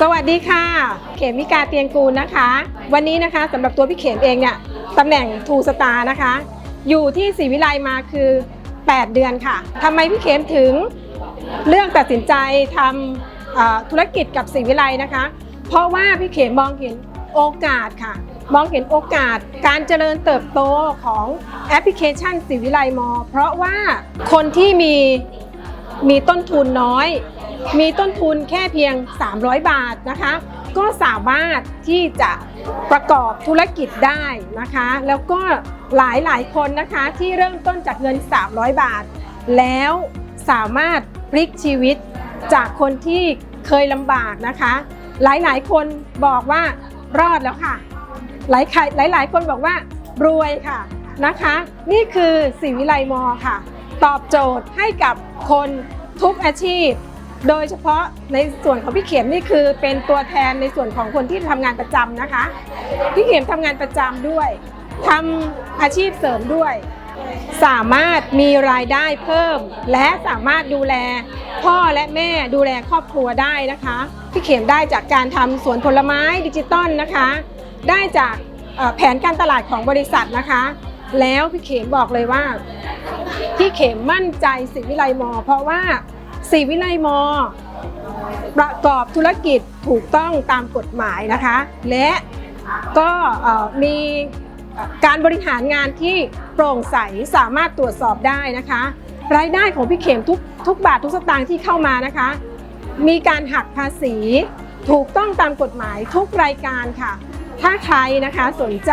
สวัสดีค่ะ เขมิกาเตียงกูลนะคะ วันนี้นะคะสำหรับตัวพี่เขมเองเนี่ยตำแหน่งทูสตาร์นะคะ อยู่ที่ศรีวิไลมาคือ 8 เดือนค่ะทำไมพี่เขมถึงเลือกตัดสินใจทำธุรกิจกับศรีวิไลนะคะ เพราะว่าพี่เขมมองเห็นโอกาสค่ะ มองเห็นโอกาสการเจริญเติบโตของแอปพลิเคชันศรีวิไลมอ เพราะว่าคนที่มีมีต้นทุนน้อย มีต้นทุนแค่เพียง 300 บาทนะคะ ก็สามารถที่จะประกอบธุรกิจได้นะคะ แล้วก็หลายหลายคนนะคะที่เริ่มต้นจากเงิน 300 บาท แล้วสามารถพลิกชีวิตจากคนที่เคยลำบากนะคะ หลายหลายคนบอกว่ารอดแล้วค่ะ หลายหลายหลายๆคนบอกว่ารวยค่ะนะคะ นี่คือสีวิไลมอค่ะ ตอบโจทย์ให้กับคนทุกอาชีพ โดยเฉพาะในส่วนของพี่เข็มนี่คือเป็นตัวแทนในส่วนของคนที่ทำงานประจำนะคะ พี่เข็มทำงานประจำด้วยทำอาชีพเสริมด้วย สามารถมีรายได้เพิ่ม และสามารถดูแลพ่อและแม่ดูแลครอบครัวได้นะคะ พี่เข็มได้จากการทำสวนผลไม้ดิจิตอลนะคะ ได้จากแผนการตลาดของบริษัทนะคะ แล้วพี่เข็มบอกเลยว่า พี่เข็มมั่นใจสิวิไลมอ เพราะว่า สิวิไลมอ ประกอบธุรกิจถูกต้องตามกฎหมายนะคะ และก็มีการบริหารงานที่โปร่งใสสามารถตรวจสอบได้นะคะ รายได้ของพี่เข็มทุกทุกบาททุกสตางค์ที่เข้ามานะคะ มีการหักภาษีถูกต้องตามกฎหมายทุกรายการค่ะ ถ้าใครนะคะสนใจ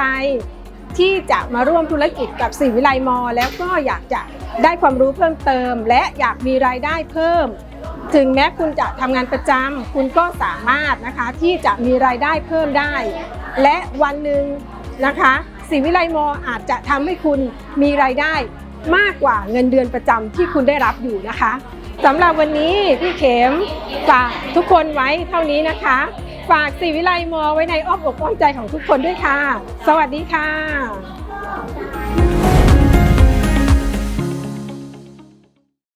ที่จะมาร่วมธุรกิจกับสีวิไลมอ แล้วก็อยากจะ ได้ความรู้เพิ่มเติม และอยากมีรายได้เพิ่ม ถึงแม้คุณจะทำงานประจำคุณก็สามารถนะคะที่จะมีรายได้เพิ่มได้ และวันหนึ่งนะคะสีวิไลมออาจจะทำให้คุณมีรายได้มากกว่าเงินเดือนประจำที่คุณได้รับอยู่นะคะสำหรับวันนี้พี่เข็มฝากทุกคนไว้เท่านี้นะคะ ฝากสีวิไลมอไว้ในอ้อมอกอ้อมใจของทุกคนด้วยค่ะ สวัสดีค่ะ